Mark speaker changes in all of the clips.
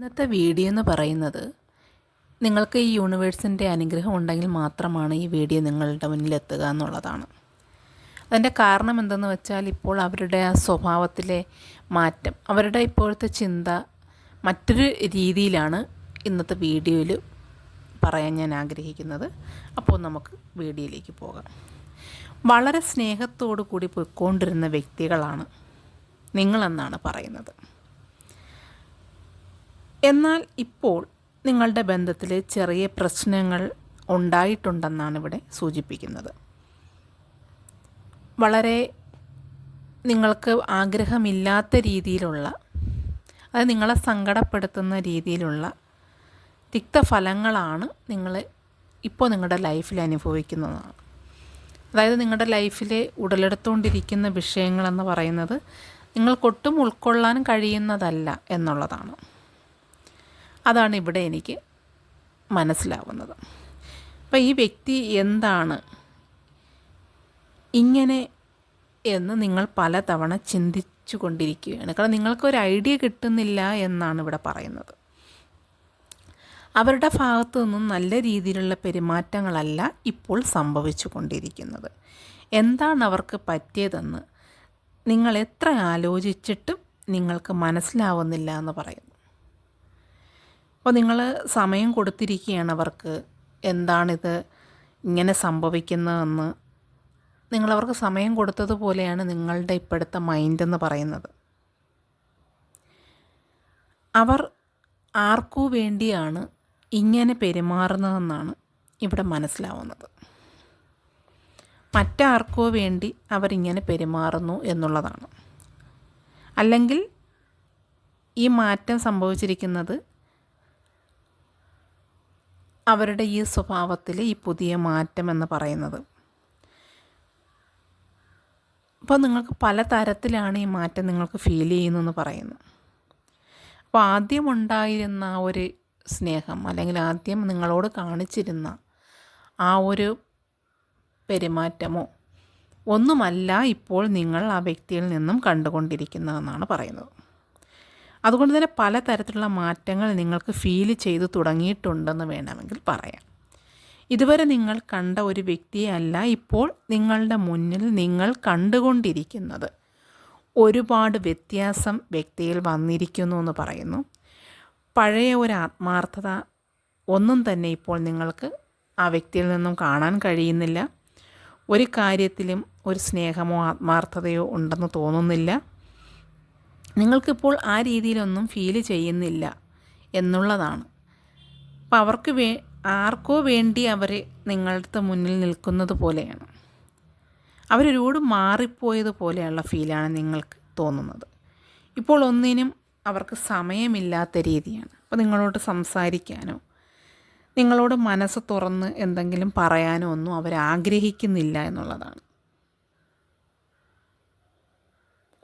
Speaker 1: ഇന്നത്തെ വീഡിയോ എന്ന് പറയുന്നത് നിങ്ങൾക്ക് ഈ യൂണിവേഴ്സിന്റെ അനുഗ്രഹം ഉണ്ടെങ്കിൽ മാത്രമാണ് ഈ വീഡിയോ നിങ്ങളുടെ മുന്നിൽ എത്തുക എന്നുള്ളതാണ്. അതിന്റെ കാരണം എന്തെന്ന് വെച്ചാൽ ഇപ്പോൾ അവരുടെ ആ സ്വഭാവത്തിലെ മാറ്റം അവരുടെ ഇപ്പോഴത്തെ ചിന്ത മറ്റൊരു രീതിയിലാണ് ഇന്നത്തെ വീഡിയോയിൽ പറയാൻ ഞാൻ ആഗ്രഹിക്കുന്നത്. അപ്പോൾ നമുക്ക് വീഡിയോയിലേക്ക് പോകാം. വളരെ സ്നേഹത്തോടു കൂടി പോയിക്കൊണ്ടിരുന്ന വ്യക്തികളാണ് നിങ്ങളെന്നാണ് പറയുന്നത്. എന്നാൽ ഇപ്പോൾ നിങ്ങളുടെ ബന്ധത്തിൽ ചെറിയ പ്രശ്നങ്ങൾ ഉണ്ടായിട്ടുണ്ടെന്നാണ് ഇവിടെ സൂചിപ്പിക്കുന്നത്. വളരെ നിങ്ങൾക്ക് ആഗ്രഹമില്ലാത്ത രീതിയിലുള്ള അത് നിങ്ങളെ സങ്കടപ്പെടുത്തുന്ന രീതിയിലുള്ള തിക്തഫലങ്ങളാണ് നിങ്ങൾ ഇപ്പോൾ നിങ്ങളുടെ ലൈഫിൽ അനുഭവിക്കുന്നതാണ്. അതായത് നിങ്ങളുടെ ലൈഫിൽ ഉടലെടുത്തുകൊണ്ടിരിക്കുന്ന വിഷയങ്ങളെന്ന് പറയുന്നത് നിങ്ങൾക്കൊട്ടും ഉൾക്കൊള്ളാൻ കഴിയുന്നതല്ല എന്നുള്ളതാണ്. അതാണ് ഇവിടെ എനിക്ക് മനസ്സിലാവുന്നത്. അപ്പം ഈ വ്യക്തി എന്താണ്? ഇങ്ങനെ എന്ന് നിങ്ങൾ പലതവണ ചിന്തിച്ചു കൊണ്ടിരിക്കുകയാണ് കാരണം നിങ്ങൾക്കൊരു ഐഡിയ കിട്ടുന്നില്ല എന്നാണ് ഇവിടെ പറയുന്നത്. അവരുടെ ഭാഗത്തു നിന്നും നല്ല രീതിയിലുള്ള പെരുമാറ്റങ്ങളല്ല ഇപ്പോൾ സംഭവിച്ചു കൊണ്ടിരിക്കുന്നത് എന്താണ് അവർക്ക് പറ്റിയതെന്ന് നിങ്ങൾ എത്ര ആലോചിച്ചിട്ടും നിങ്ങൾക്ക് മനസ്സിലാവുന്നില്ല എന്ന് പറയുന്നു അപ്പോൾ നിങ്ങൾ സമയം കൊടുത്തിരിക്കുകയാണ് അവർക്ക്. എന്താണിത്? ഇങ്ങനെ സംഭവിക്കുന്നതെന്ന്. നിങ്ങളവർക്ക് സമയം കൊടുത്തതുപോലെയാണ് നിങ്ങളുടെ ഇപ്പോഴത്തെ മൈൻഡ് എന്ന് പറയുന്നത്. അവർ ആർക്കു വേണ്ടിയാണ് ഇങ്ങനെ പെരുമാറുന്നതെന്നാണ് ഇവിടെ മനസ്സിലാവുന്നത്. മറ്റാർക്കോ വേണ്ടി അവരിങ്ങനെ പെരുമാറുന്നു എന്നുള്ളതാണ്. അല്ലെങ്കിൽ ഈ മാറ്റം സംഭവിച്ചിരിക്കുന്നത് അവരുടെ ഈ സ്വഭാവത്തിൽ ഈ പുതിയ മാറ്റം എന്ന് പറയുന്നത്. അപ്പോൾ നിങ്ങൾക്ക് പല തരത്തിലാണ് ഈ മാറ്റം നിങ്ങൾക്ക് ഫീൽ ചെയ്യുന്നതെന്ന് പറയുന്നു. അപ്പോൾ ആദ്യം ഉണ്ടായിരുന്ന ആ ഒരു സ്നേഹം അല്ലെങ്കിൽ ആദ്യം നിങ്ങളോട് കാണിച്ചിരുന്ന ആ ഒരു പെരുമാറ്റമോ ഒന്നുമല്ല ഇപ്പോൾ നിങ്ങൾ ആ വ്യക്തിയിൽ നിന്നും കണ്ടുകൊണ്ടിരിക്കുന്നതെന്നാണ് പറയുന്നത്. അതുകൊണ്ട് തന്നെ പലതരത്തിലുള്ള മാറ്റങ്ങൾ നിങ്ങൾക്ക് ഫീൽ ചെയ്തു തുടങ്ങിയിട്ടുണ്ടെന്ന് വേണമെങ്കിൽ പറയാം. ഇതുവരെ നിങ്ങൾ കണ്ട ഒരു വ്യക്തിയല്ല ഇപ്പോൾ നിങ്ങളുടെ മുന്നിൽ നിങ്ങൾ കണ്ടുകൊണ്ടിരിക്കുന്നത്. ഒരുപാട് വ്യത്യാസം വ്യക്തിയിൽ വന്നിരിക്കുന്നു എന്ന് പറയുന്നു. പഴയ ഒരു ആത്മാർത്ഥത ഒന്നും തന്നെ ഇപ്പോൾ നിങ്ങൾക്ക് ആ വ്യക്തിയിൽ നിന്നും കാണാൻ കഴിയുന്നില്ല. ഒരു കാര്യത്തിലും ഒരു സ്നേഹമോ ആത്മാർത്ഥതയോ ഉണ്ടെന്ന് തോന്നുന്നില്ല. നിങ്ങൾക്കിപ്പോൾ ആ രീതിയിലൊന്നും ഫീൽ ചെയ്യുന്നില്ല എന്നുള്ളതാണ്. അപ്പോൾ അവർക്ക് വേ ആർക്കോ വേണ്ടി അവർ നിങ്ങളുടെ മുന്നിൽ നിൽക്കുന്നത് പോലെയാണ്. അവരൊരുപാട് മാറിപ്പോയതുപോലെയുള്ള ഫീലാണ് നിങ്ങൾക്ക് തോന്നുന്നത്. ഇപ്പോൾ ഒന്നിനും അവർക്ക് സമയമില്ലാത്ത രീതിയാണ്. അപ്പോൾ നിങ്ങളോട് സംസാരിക്കാനോ നിങ്ങളോട് മനസ്സ് തുറന്ന് എന്തെങ്കിലും പറയാനോ ഒന്നും അവർ ആഗ്രഹിക്കുന്നില്ല എന്നുള്ളതാണ്.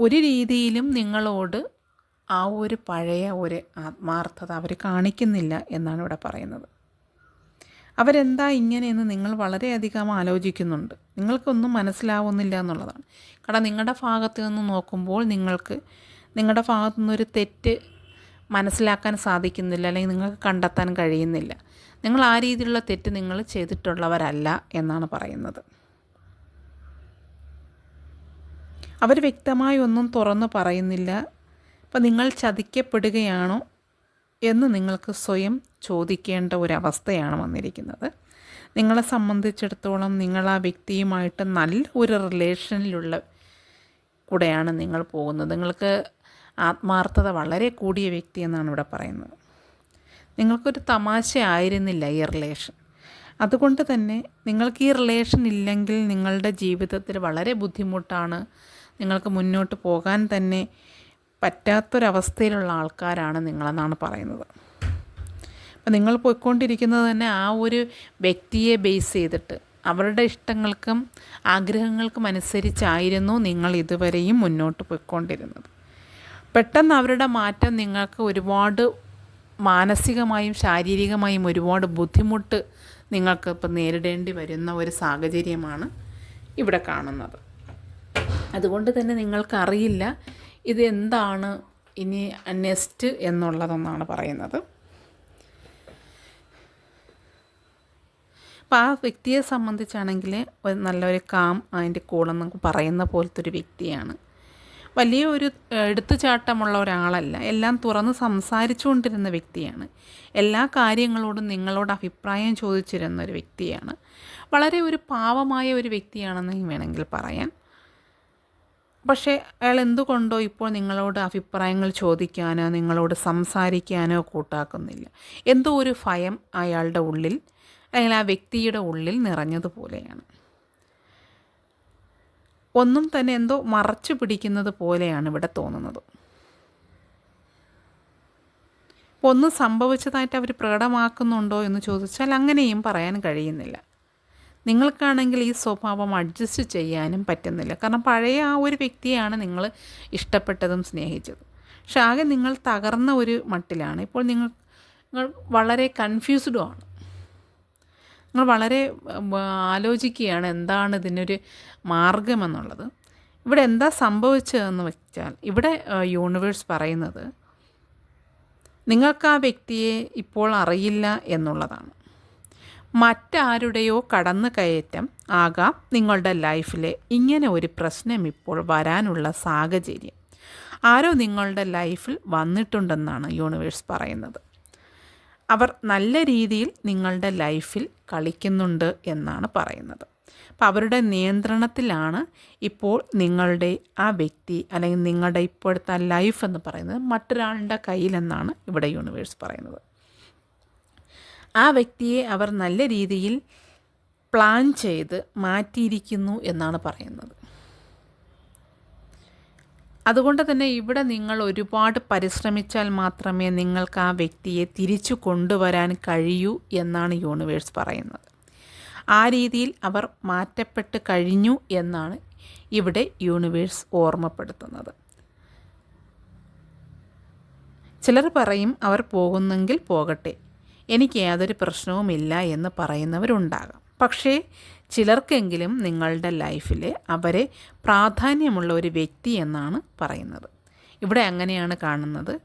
Speaker 1: ഒരു രീതിയിലും നിങ്ങളോട് ആ ഒരു പഴയ ഒരു ആത്മാർത്ഥത അവർ കാണിക്കുന്നില്ല എന്നാണ് ഇവിടെ പറയുന്നത്. അവരെന്താ ഇങ്ങനെയെന്ന് നിങ്ങൾ വളരെയധികം ആലോചിക്കുന്നുണ്ട്. നിങ്ങൾക്കൊന്നും മനസ്സിലാവുന്നില്ല എന്നുള്ളതാണ്. കാരണം നിങ്ങളുടെ ഭാഗത്തു നിന്ന് നോക്കുമ്പോൾ നിങ്ങൾക്ക് നിങ്ങളുടെ ഭാഗത്തു നിന്നൊരു തെറ്റ് മനസ്സിലാക്കാൻ സാധിക്കുന്നില്ല അല്ലെങ്കിൽ നിങ്ങൾക്ക് കണ്ടെത്താൻ കഴിയുന്നില്ല. നിങ്ങൾ ആ രീതിയിലുള്ള തെറ്റ് നിങ്ങൾ ചെയ്തിട്ടുള്ളവരല്ല എന്നാണ് പറയുന്നത്. അവർ വ്യക്തമായി ഒന്നും തുറന്നു പറയുന്നില്ല. അപ്പം നിങ്ങൾ ചതിക്കപ്പെടുകയാണോ എന്ന് നിങ്ങൾക്ക് സ്വയം ചോദിക്കേണ്ട ഒരവസ്ഥയാണ് വന്നിരിക്കുന്നത്. നിങ്ങളെ സംബന്ധിച്ചിടത്തോളം നിങ്ങൾ ആ വ്യക്തിയുമായിട്ട് നല്ല ഒരു റിലേഷനിലുള്ള കൂടെയാണ് നിങ്ങൾ പോകുന്നത്. നിങ്ങൾക്ക് ആത്മാർത്ഥത വളരെ കൂടിയ വ്യക്തി എന്നാണ് ഇവിടെ പറയുന്നത്. നിങ്ങൾക്കൊരു തമാശ ആയിരുന്നില്ല ഈ റിലേഷൻ അതുകൊണ്ട് തന്നെ നിങ്ങൾക്ക് ഈ റിലേഷൻ ഇല്ലെങ്കിൽ നിങ്ങളുടെ ജീവിതത്തിൽ വളരെ ബുദ്ധിമുട്ടാണ് നിങ്ങൾക്ക് മുന്നോട്ട് പോകാൻ തന്നെ പറ്റാത്തൊരവസ്ഥയിലുള്ള ആൾക്കാരാണ് നിങ്ങളെന്നാണ് പറയുന്നത്. അപ്പം നിങ്ങൾ പോയിക്കൊണ്ടിരിക്കുന്നത് തന്നെ ആ ഒരു വ്യക്തിയെ ബേസ് ചെയ്തിട്ട് അവരുടെ ഇഷ്ടങ്ങൾക്കും ആഗ്രഹങ്ങൾക്കും അനുസരിച്ചായിരുന്നു നിങ്ങൾ ഇതുവരെയും മുന്നോട്ട് പോയിക്കൊണ്ടിരുന്നത്. പെട്ടെന്ന് അവരുടെ മാറ്റം നിങ്ങൾക്ക് ഒരുപാട് മാനസികമായും ശാരീരികമായും ഒരുപാട് ബുദ്ധിമുട്ട് നിങ്ങൾക്ക് ഇപ്പം നേരിടേണ്ടി വരുന്ന ഒരു സാഹചര്യമാണ് ഇവിടെ കാണുന്നത്. അതുകൊണ്ട് തന്നെ നിങ്ങൾക്കറിയില്ല ഇത് എന്താണ് ഇനി നെസ്റ്റ് എന്നുള്ളതെന്നാണ് പറയുന്നത്. അപ്പോൾ ആ വ്യക്തിയെ സംബന്ധിച്ചാണെങ്കിൽ ഒരു നല്ലൊരു കാം അതിന്റെ കൂടെ നമുക്ക് പറയുന്ന പോലത്തെ ഒരു വ്യക്തിയാണ്. വലിയ ഒരു എടുത്തുചാട്ടമുള്ള ഒരാളല്ല. എല്ലാം തുറന്ന് സംസാരിച്ചുകൊണ്ടിരുന്ന വ്യക്തിയാണ്. എല്ലാ കാര്യങ്ങളോടും നിങ്ങളോട് അഭിപ്രായം ചോദിച്ചിരുന്ന ഒരു വ്യക്തിയാണ്. വളരെ ഒരു പാവമായ ഒരു വ്യക്തിയാണെന്ന് വേണമെങ്കിൽ പറയാൻ പക്ഷേ അയാൾ എന്തുകൊണ്ടോ ഇപ്പോൾ നിങ്ങളോട് അഭിപ്രായങ്ങൾ ചോദിക്കാനോ നിങ്ങളോട് സംസാരിക്കാനോ കൂട്ടാക്കുന്നില്ല. എന്തോ ഒരു ഭയം അയാളുടെ ഉള്ളിൽ അല്ലെങ്കിൽ ആ വ്യക്തിയുടെ ഉള്ളിൽ നിറഞ്ഞതുപോലെയാണ്. ഒന്നും തന്നെ എന്തോ മറച്ചു പിടിക്കുന്നത് പോലെയാണ് ഇവിടെ തോന്നുന്നത്. ഒന്നും സംഭവിച്ചതായിട്ട് അവർ പ്രകടമാക്കുന്നുണ്ടോ എന്ന് ചോദിച്ചാൽ അങ്ങനെയും പറയാൻ കഴിയുന്നില്ല. നിങ്ങൾക്കാണെങ്കിൽ ഈ സ്വഭാവം അഡ്ജസ്റ്റ് ചെയ്യാനും പറ്റുന്നില്ല. കാരണം പഴയ ആ ഒരു വ്യക്തിയാണ് നിങ്ങൾ ഇഷ്ടപ്പെട്ടതും സ്നേഹിച്ചതും. പക്ഷെ ആകെ നിങ്ങൾ തകർന്ന ഒരു മട്ടിലാണ്. ഇപ്പോൾ നിങ്ങൾ നിങ്ങൾ വളരെ കൺഫ്യൂസ്ഡും ആണ്. നിങ്ങൾ വളരെ ആലോചിക്കുകയാണ് എന്താണ് ഇതിനൊരു മാർഗമെന്നുള്ളത് ഇവിടെ എന്താ സംഭവിച്ചതെന്ന് വെച്ചാൽ ഇവിടെ യൂണിവേഴ്സ് പറയുന്നത് നിങ്ങൾക്ക് ആ വ്യക്തിയെ ഇപ്പോൾ അറിയില്ല എന്നുള്ളതാണ്. മറ്റാരുടെയോ കടന്നു കയറ്റം ആകാം നിങ്ങളുടെ ലൈഫിലെ ഇങ്ങനെ ഒരു പ്രശ്നം ഇപ്പോൾ വരാനുള്ള സാഹചര്യം. ആരോ നിങ്ങളുടെ ലൈഫിൽ വന്നിട്ടുണ്ടെന്നാണ് യൂണിവേഴ്സ് പറയുന്നത്. അവർ നല്ല രീതിയിൽ നിങ്ങളുടെ ലൈഫിൽ കളിക്കുന്നുണ്ട് എന്നാണ് പറയുന്നത്. അപ്പോൾ അവരുടെ നിയന്ത്രണത്തിലാണ് ഇപ്പോൾ നിങ്ങളുടെ ആ വ്യക്തി അല്ലെങ്കിൽ നിങ്ങളുടെ ഇപ്പോഴത്തെ ലൈഫ് എന്ന് പറയുന്നത് മറ്റൊരാളുടെ കയ്യിലെന്നാണ് ഇവിടെ യൂണിവേഴ്സ് പറയുന്നത്. ആ വ്യക്തിയെ അവർ നല്ല രീതിയിൽ പ്ലാൻ ചെയ്ത് മാറ്റിയിരിക്കുന്നു എന്നാണ് പറയുന്നത്. അതുകൊണ്ട് തന്നെ ഇവിടെ നിങ്ങൾ ഒരുപാട് പരിശ്രമിച്ചാൽ മാത്രമേ നിങ്ങൾക്ക് ആ വ്യക്തിയെ തിരിച്ചു കൊണ്ടുവരാൻ കഴിയൂ എന്നാണ് യൂണിവേഴ്സ് പറയുന്നത്. ആ രീതിയിൽ അവർ മാറ്റപ്പെട്ട് കഴിഞ്ഞു എന്നാണ് ഇവിടെ യൂണിവേഴ്സ് ഓർമ്മപ്പെടുത്തുന്നത്. ചിലർ പറയും അവർ പോകുന്നെങ്കിൽ പോകട്ടെ. എനിക്ക് യാതൊരു പ്രശ്നവുമില്ല എന്ന് പറയുന്നവരുണ്ടാകാം. പക്ഷേ ചിലർക്കെങ്കിലും നിങ്ങളുടെ ലൈഫിൽ അവരെ പ്രാധാന്യമുള്ള ഒരു വ്യക്തി എന്നാണ് പറയുന്നത്. ഇവിടെ അങ്ങനെയാണ് കാണുന്നത്.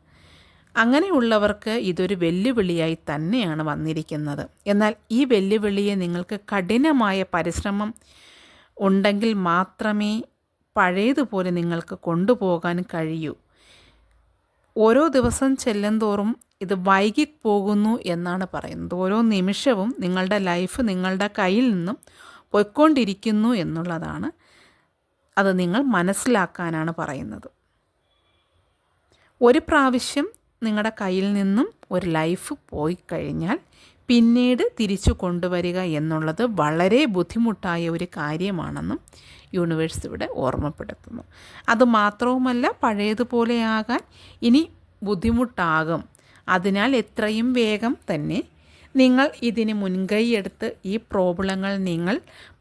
Speaker 1: അങ്ങനെയുള്ളവർക്ക് ഇതൊരു വെല്ലുവിളിയായി തന്നെയാണ് വന്നിരിക്കുന്നത്. എന്നാൽ ഈ വെല്ലുവിളിയെ നിങ്ങൾക്ക് കഠിനമായ പരിശ്രമം ഉണ്ടെങ്കിൽ മാത്രമേ പഴയതുപോലെ നിങ്ങൾക്ക് കൊണ്ടുപോകാൻ കഴിയൂ. ഓരോ ദിവസം ചെല്ലുന്തോറും ഇത് വൈകി വൈകിപ്പോകുന്നു എന്നാണ് പറയുന്നത്. ഓരോ നിമിഷവും നിങ്ങളുടെ ലൈഫ് നിങ്ങളുടെ കയ്യിൽ നിന്നും പൊയ്ക്കൊണ്ടിരിക്കുന്നു എന്നുള്ളതാണ് അത് നിങ്ങൾ മനസ്സിലാക്കാനാണ് പറയുന്നത്. ഒരു പ്രാവശ്യം നിങ്ങളുടെ കയ്യിൽ നിന്നും ഒരു ലൈഫ് പോയി കഴിഞ്ഞാൽ പിന്നീട് തിരിച്ചു കൊണ്ടുവരിക എന്നുള്ളത് വളരെ ബുദ്ധിമുട്ടായ ഒരു കാര്യമാണെന്നും യൂണിവേഴ്സ് ഇവിടെ ഓർമ്മപ്പെടുത്തുന്നു. അതുമാത്രവുമല്ല പഴയതുപോലെയാകാൻ ഇനി ബുദ്ധിമുട്ടാകും. അതിനാൽ എത്രയും വേഗം തന്നെ നിങ്ങൾ ഇതിന് മുൻകൈയെടുത്ത് ഈ പ്രോബ്ലങ്ങൾ നിങ്ങൾ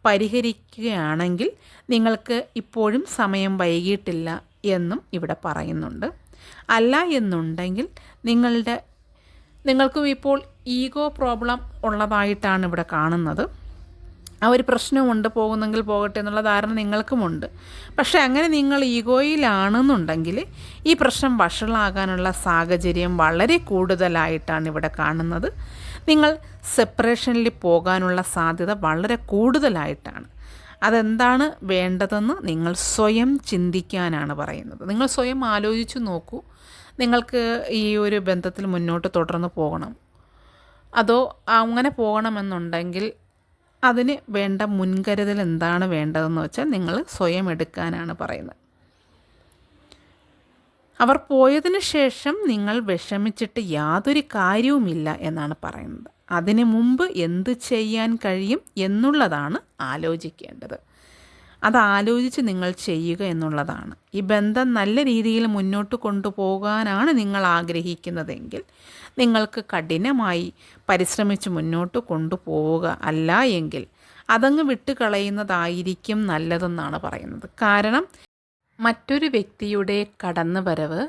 Speaker 1: പരിഹരിക്കുകയാണെങ്കിൽ നിങ്ങൾക്ക് ഇപ്പോഴും സമയം വൈകിട്ടില്ല എന്നും ഇവിടെ പറയുന്നുണ്ട്. അല്ല എന്നുണ്ടെങ്കിൽ നിങ്ങളുടെ നിങ്ങൾക്കും ഇപ്പോൾ ഈഗോ പ്രോബ്ലം ഉള്ളതായിട്ടാണ് ഇവിടെ കാണുന്നത്. ആ ഒരു പ്രശ്നമുണ്ട് പോകുന്നെങ്കിൽ പോകട്ടെ എന്നുള്ള ധാരണ നിങ്ങൾക്കുമുണ്ട്. പക്ഷേ അങ്ങനെ നിങ്ങൾ ഈഗോയിലാണെന്നുണ്ടെങ്കിൽ ഈ പ്രശ്നം വഷളാകാനുള്ള സാഹചര്യം വളരെ കൂടുതലായിട്ടാണ് ഇവിടെ കാണുന്നത്. നിങ്ങൾ സെപ്പറേഷനിൽ പോകാനുള്ള സാധ്യത വളരെ കൂടുതലായിട്ടാണ്. അതെന്താണ് വേണ്ടതെന്ന് നിങ്ങൾ സ്വയം ചിന്തിക്കാനാണ് പറയുന്നത്. നിങ്ങൾ സ്വയം ആലോചിച്ചു നോക്കൂ. നിങ്ങൾക്ക് ഈ ഒരു ബന്ധത്തിൽ മുന്നോട്ട് തുടർന്ന് പോകണം. അതോ അങ്ങനെ പോകണമെന്നുണ്ടെങ്കിൽ അതിന് വേണ്ട മുൻകരുതൽ എന്താണ് വേണ്ടതെന്ന് വെച്ചാൽ നിങ്ങൾ സ്വയം എടുക്കാനാണ് പറയുന്നത്. അവർ പോയതിന് ശേഷം നിങ്ങൾ വിഷമിച്ചിട്ട് യാതൊരു കാര്യവുമില്ല എന്നാണ് പറയുന്നത്. അതിനു മുമ്പ് എന്ത് ചെയ്യാൻ കഴിയും എന്നുള്ളതാണ് ആലോചിക്കേണ്ടത്. അത് ആലോചിച്ച് നിങ്ങൾ ചെയ്യുക എന്നുള്ളതാണ്. ഈ ബന്ധം നല്ല രീതിയിൽ മുന്നോട്ട് കൊണ്ടുപോകാനാണ് നിങ്ങൾ ആഗ്രഹിക്കുന്നതെങ്കിൽ നിങ്ങൾക്ക് കഠിനമായി പരിശ്രമിച്ച് മുന്നോട്ട് കൊണ്ടുപോവുക അല്ല എങ്കിൽ അതങ്ങ് വിട്ടുകളയുന്നതായിരിക്കും നല്ലതെന്നാണ് പറയുന്നത്. കാരണം മറ്റൊരു വ്യക്തിയുടെ കടന്നുവരവ്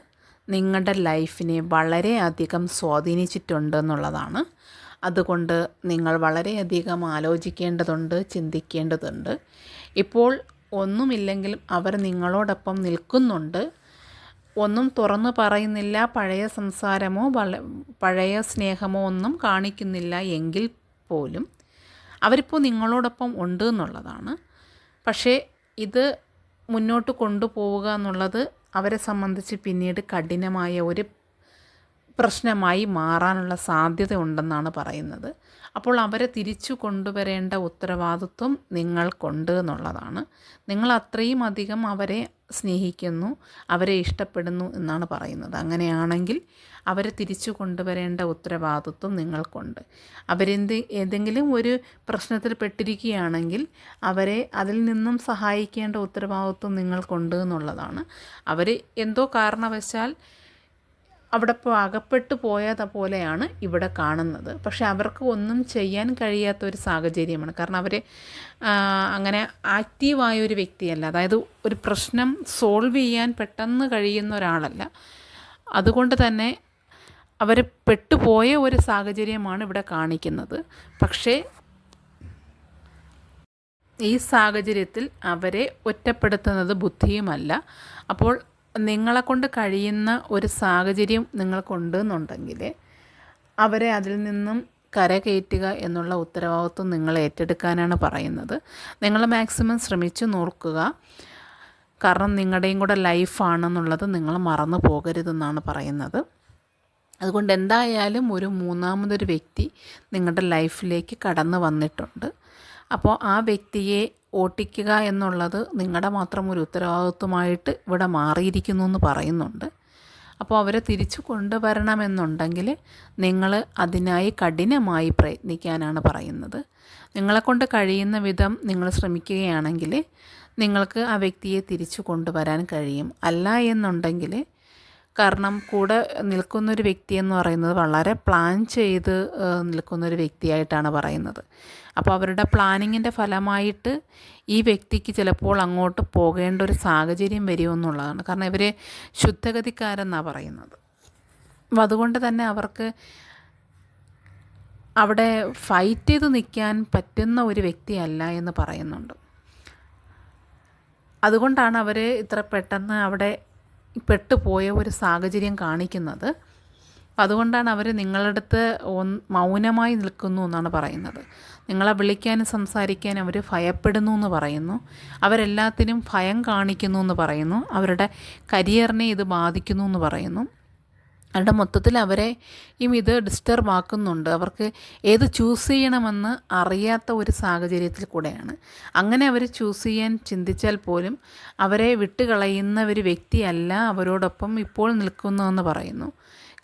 Speaker 1: നിങ്ങളുടെ ലൈഫിനെ വളരെയധികം സ്വാധീനിച്ചിട്ടുണ്ട് എന്നുള്ളതാണ് അതുകൊണ്ട് നിങ്ങൾ വളരെയധികം ആലോചിക്കേണ്ടതുണ്ട് ചിന്തിക്കേണ്ടതുണ്ട്. ഇപ്പോൾ ഒന്നുമില്ലെങ്കിലും അവർ നിങ്ങളോടൊപ്പം നിൽക്കുന്നുണ്ട്. ഒന്നും തുറന്നു പറയുന്നില്ല പഴയ സംസാരമോ പഴയ സ്നേഹമോ ഒന്നും കാണിക്കുന്നില്ല എങ്കിൽ പോലും അവരിപ്പോൾ നിങ്ങളോടൊപ്പം ഉണ്ട് എന്നുള്ളതാണ്. പക്ഷേ ഇത് മുന്നോട്ട് കൊണ്ടുപോവുക എന്നുള്ളത് അവരെ സംബന്ധിച്ച് പിന്നീട് കഠിനമായ ഒരു പ്രശ്നമായി മാറാനുള്ള സാധ്യത ഉണ്ടെന്നാണ് പറയുന്നത്. അപ്പോൾ അവരെ തിരിച്ചു കൊണ്ടുവരേണ്ട ഉത്തരവാദിത്വം നിങ്ങൾക്കുണ്ട് എന്നുള്ളതാണ്. നിങ്ങൾ അത്രയും അധികം അവരെ സ്നേഹിക്കുന്നു അവരെ ഇഷ്ടപ്പെടുന്നു എന്നാണ് പറയുന്നത്. അങ്ങനെയാണെങ്കിൽ അവരെ തിരിച്ചു കൊണ്ടുവരേണ്ട ഉത്തരവാദിത്വം നിങ്ങൾക്കുണ്ട്. അവരെന്ത് ഏതെങ്കിലും ഒരു പ്രശ്നത്തിൽ പെട്ടിരിക്കുകയാണെങ്കിൽ അവരെ അതിൽ നിന്നും സഹായിക്കേണ്ട ഉത്തരവാദിത്വം നിങ്ങൾക്കുണ്ട് എന്നുള്ളതാണ്. അവർ എന്തോ കാരണവശാൽ അവിടെ അകപ്പെട്ടു പോയത് പോലെയാണ് ഇവിടെ കാണുന്നത്. പക്ഷെ അവർക്ക് ഒന്നും ചെയ്യാൻ കഴിയാത്ത ഒരു സാഹചര്യമാണ്. കാരണം അവർ അങ്ങനെ ആക്റ്റീവായ ഒരു വ്യക്തിയല്ല. അതായത് ഒരു പ്രശ്നം സോൾവ് ചെയ്യാൻ പെട്ടെന്ന് കഴിയുന്ന ഒരാളല്ല. അതുകൊണ്ട് തന്നെ അവർ പെട്ടുപോയ ഒരു സാഹചര്യമാണ് ഇവിടെ കാണിക്കുന്നത്. പക്ഷേ ഈ സാഹചര്യത്തിൽ അവരെ ഒറ്റപ്പെടുത്തുന്നത് ബുദ്ധിയുമല്ല. അപ്പോൾ നിങ്ങളെ കൊണ്ട് കഴിയുന്ന ഒരു സാഹചര്യം നിങ്ങൾക്കുണ്ടെന്നുണ്ടെങ്കിൽ അവരെ അതിൽ നിന്നും കരകയറ്റുക എന്നുള്ള ഉത്തരവാദിത്വം നിങ്ങൾ ഏറ്റെടുക്കാനാണ് പറയുന്നത്. നിങ്ങൾ മാക്സിമം ശ്രമിച്ചു നോക്കുക. കാരണം നിങ്ങളുടെയും കൂടെ ലൈഫാണെന്നുള്ളത് നിങ്ങൾ മറന്നു പോകരുതെന്നാണ് പറയുന്നത്. അതുകൊണ്ട് എന്തായാലും ഒരു മൂന്നാമതൊരു വ്യക്തി നിങ്ങളുടെ ലൈഫിലേക്ക് കടന്നു വന്നിട്ടുണ്ട്. അപ്പോൾ ആ വ്യക്തിയെ ഓട്ടിക്കുക എന്നുള്ളത് നിങ്ങളുടെ മാത്രം ഒരു ഉത്തരവാദിത്വമായിട്ട് ഇവിടെ മാറിയിരിക്കുന്നു എന്ന് പറയുന്നുണ്ട്. അപ്പോൾ അവരെ തിരിച്ചു കൊണ്ടുവരണമെന്നുണ്ടെങ്കിൽ നിങ്ങൾ അതിനായി കഠിനമായി പ്രയത്നിക്കാനാണ് പറയുന്നത്. നിങ്ങളെക്കൊണ്ട് കഴിയുന്ന വിധം നിങ്ങൾ ശ്രമിക്കുകയാണെങ്കിൽ നിങ്ങൾക്ക് ആ വ്യക്തിയെ തിരിച്ചു കൊണ്ടുവരാൻ കഴിയും. അല്ല എന്നുണ്ടെങ്കിൽ കാരണം കൂടെ നിൽക്കുന്നൊരു വ്യക്തി എന്ന് പറയുന്നത് വളരെ പ്ലാൻ ചെയ്ത് നിൽക്കുന്നൊരു വ്യക്തിയായിട്ടാണ് പറയുന്നത്. അപ്പോൾ അവരുടെ പ്ലാനിങ്ങിന്റെ ഫലമായിട്ട് ഈ വ്യക്തിക്ക് ചിലപ്പോൾ അങ്ങോട്ട് പോകേണ്ട ഒരു സാഹചര്യം വരുമെന്നുള്ളതാണ് കാരണം ഇവർ ശുദ്ധഗതിക്കാരെന്നാണ് പറയുന്നത്. അപ്പം അതുകൊണ്ട് തന്നെ അവർക്ക് അവിടെ ഫൈറ്റ് ചെയ്ത് നിൽക്കാൻ പറ്റുന്ന ഒരു വ്യക്തിയല്ല എന്ന് പറയുന്നുണ്ട്. അതുകൊണ്ടാണ് അവർ ഇത്ര പെട്ടെന്ന് അവിടെ പെട്ടുപോയ ഒരു സാഹചര്യം കാണിക്കുന്നത്. അതുകൊണ്ടാണ് അവർ നിങ്ങളടുത്ത് മൗനമായി നിൽക്കുന്നു എന്നാണ് പറയുന്നത്. നിങ്ങളെ വിളിക്കാനും സംസാരിക്കാനും അവർ ഭയപ്പെടുന്നു എന്ന് പറയുന്നു. അവരെല്ലാത്തിനും ഭയം കാണിക്കുന്നു എന്ന് പറയുന്നു. അവരുടെ കരിയറിനെ ഇത് ബാധിക്കുന്നു എന്ന് പറയുന്നു. അവരുടെ മൊത്തത്തിൽ അവരെ ഈ ഇത് ഡിസ്റ്റർബ് ആക്കുന്നുണ്ട്. അവർക്ക് ഏത് ചൂസ് ചെയ്യണമെന്ന് അറിയാത്ത ഒരു സാഹചര്യത്തിൽ കൂടെയാണ്. അങ്ങനെ അവർ ചൂസ് ചെയ്യാൻ ചിന്തിച്ചാൽ പോലും അവരെ വിട്ടുകളയുന്ന ഒരു വ്യക്തിയല്ല അവരോടൊപ്പം ഇപ്പോൾ നിൽക്കുന്നതെന്ന് പറയുന്നു.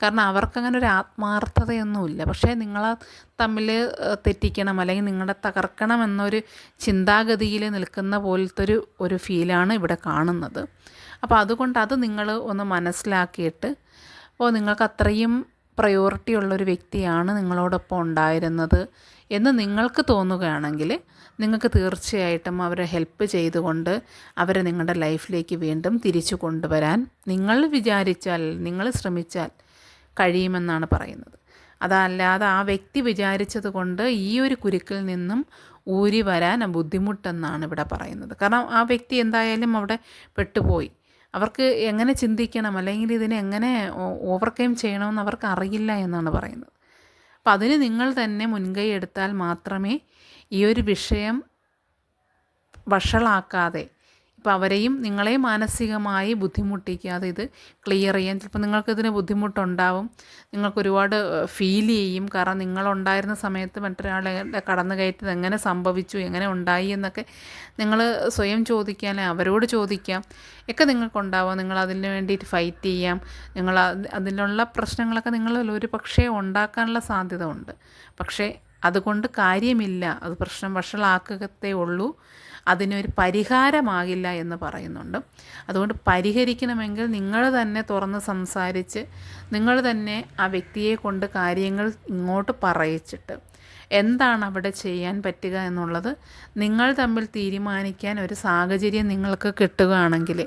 Speaker 1: കാരണം അവർക്കങ്ങനെ ഒരു ആത്മാർത്ഥതയൊന്നുമില്ല. പക്ഷേ നിങ്ങളെ തമ്മിൽ തെറ്റിക്കണം അല്ലെങ്കിൽ നിങ്ങളെ തകർക്കണം എന്നൊരു ചിന്താഗതിയിൽ നിൽക്കുന്ന പോലത്തെ ഒരു ഒരു ഫീലാണ് ഇവിടെ കാണുന്നത്. അപ്പോൾ അതുകൊണ്ട് അത് നിങ്ങൾ ഒന്ന് മനസ്സിലാക്കിയിട്ട് അപ്പോൾ നിങ്ങൾക്ക് അത്രയും പ്രയോറിറ്റി ഉള്ളൊരു വ്യക്തിയാണ് നിങ്ങളോടൊപ്പം ഉണ്ടായിരുന്നത് എന്ന് നിങ്ങൾക്ക് തോന്നുകയാണെങ്കിൽ നിങ്ങൾക്ക് തീർച്ചയായിട്ടും അവരെ ഹെൽപ്പ് ചെയ്തുകൊണ്ട് അവരെ നിങ്ങളുടെ ലൈഫിലേക്ക് വീണ്ടും തിരിച്ചു കൊണ്ടുവരാൻ നിങ്ങൾ വിചാരിച്ചാൽ നിങ്ങൾ ശ്രമിച്ചാൽ കഴിയുമെന്നാണ് പറയുന്നത്. അതല്ലാതെ ആ വ്യക്തി വിചാരിച്ചത് കൊണ്ട് ഈ ഒരു കുരുക്കിൽ നിന്നും ഊരി വരാൻ ബുദ്ധിമുട്ടെന്നാണ് ഇവിടെ പറയുന്നത്. കാരണം ആ വ്യക്തി എന്തായാലും അവിടെ പെട്ടുപോയി. അവർക്ക് എങ്ങനെ ചിന്തിക്കണം? അല്ലെങ്കിൽ ഇതിനെ എങ്ങനെ ഓവർകം ചെയ്യണമെന്ന് അവർക്ക് അറിയില്ല എന്നാണ് പറയുന്നത്. അപ്പം അതിന് നിങ്ങൾ തന്നെ മുൻകൈ എടുത്താൽ മാത്രമേ ഈ ഒരു വിഷയം വഷളാക്കാതെ ഇപ്പോൾ അവരെയും നിങ്ങളെ മാനസികമായി ബുദ്ധിമുട്ടിക്കാതെ ഇത് ക്ലിയർ ചെയ്യാൻ ചിലപ്പോൾ നിങ്ങൾക്കിതിന് ബുദ്ധിമുട്ടുണ്ടാവും. നിങ്ങൾക്ക് ഒരുപാട് ഫീൽ ചെയ്യും. കാരണം നിങ്ങളുണ്ടായിരുന്ന സമയത്ത് മറ്റൊരാളെ കടന്നു കയറ്റത് എങ്ങനെ സംഭവിച്ചു എങ്ങനെ ഉണ്ടായി എന്നൊക്കെ നിങ്ങൾ സ്വയം ചോദിക്കാൻ അവരോട് ചോദിക്കാം ഒക്കെ നിങ്ങൾക്കുണ്ടാവാം. നിങ്ങൾ അതിന് വേണ്ടിയിട്ട് ഫൈറ്റ് ചെയ്യാം. നിങ്ങൾ അതിലുള്ള പ്രശ്നങ്ങളൊക്കെ നിങ്ങൾ ഒരു പക്ഷേ ഉണ്ടാക്കാനുള്ള സാധ്യത ഉണ്ട്. പക്ഷേ അതുകൊണ്ട് കാര്യമില്ല. അത് പ്രശ്നം വഷളാക്കത്തേ ഉള്ളൂ. അതിനൊരു പരിഹാരമാകില്ല എന്ന് പറയുന്നുണ്ട്. അതുകൊണ്ട് പരിഹരിക്കണമെങ്കിൽ നിങ്ങൾ തന്നെ തുറന്ന് സംസാരിച്ച് നിങ്ങൾ തന്നെ ആ വ്യക്തിയെ കൊണ്ട് കാര്യങ്ങൾ ഇങ്ങോട്ട് പറയിച്ചിട്ട് എന്താണ് അവിടെ ചെയ്യാൻ പറ്റുക എന്നുള്ളത് നിങ്ങൾ തമ്മിൽ തീരുമാനിക്കാൻ ഒരു സാഹചര്യം നിങ്ങൾക്ക് കിട്ടുകയാണെങ്കിൽ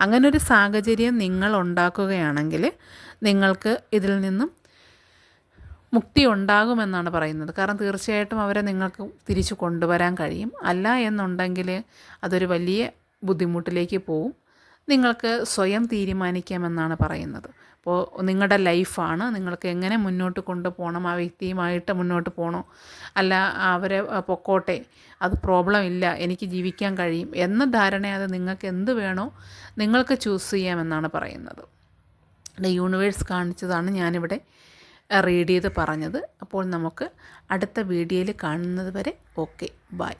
Speaker 1: അങ്ങനൊരു സാഹചര്യം നിങ്ങൾ ഉണ്ടാക്കുകയാണെങ്കിൽ നിങ്ങൾക്ക് ഇതിൽ നിന്നും മുക്തി ഉണ്ടാകുമെന്നാണ് പറയുന്നത്. കാരണം തീർച്ചയായിട്ടും അവരെ നിങ്ങൾക്ക് തിരിച്ചു കൊണ്ടുവരാൻ കഴിയും. അല്ല എന്നുണ്ടെങ്കിൽ അതൊരു വലിയ ബുദ്ധിമുട്ടിലേക്ക് പോവും. നിങ്ങൾക്ക് സ്വയം തീരുമാനിക്കാമെന്നാണ് പറയുന്നത്. അപ്പോൾ നിങ്ങളുടെ ലൈഫാണ്. നിങ്ങൾക്ക് എങ്ങനെ മുന്നോട്ട് കൊണ്ടുപോകണം ആ വ്യക്തിയുമായിട്ട് മുന്നോട്ട് പോകണോ അല്ല അവരെ പൊക്കോട്ടെ. അത് പ്രോബ്ലം ഇല്ല. എനിക്ക് ജീവിക്കാൻ കഴിയും. എന്ന ധാരണ അത് നിങ്ങൾക്ക് എന്ത് വേണോ നിങ്ങൾക്ക് ചൂസ് ചെയ്യാമെന്നാണ് പറയുന്നത്. യൂണിവേഴ്സ് കാണിച്ചതാണ് ഞാനിവിടെ റീഡ് ചെയ്ത് പറഞ്ഞത്. അപ്പോൾ നമുക്ക് അടുത്ത വീഡിയോയിൽ കാണുന്നത് വരെ ഓക്കെ ബൈ.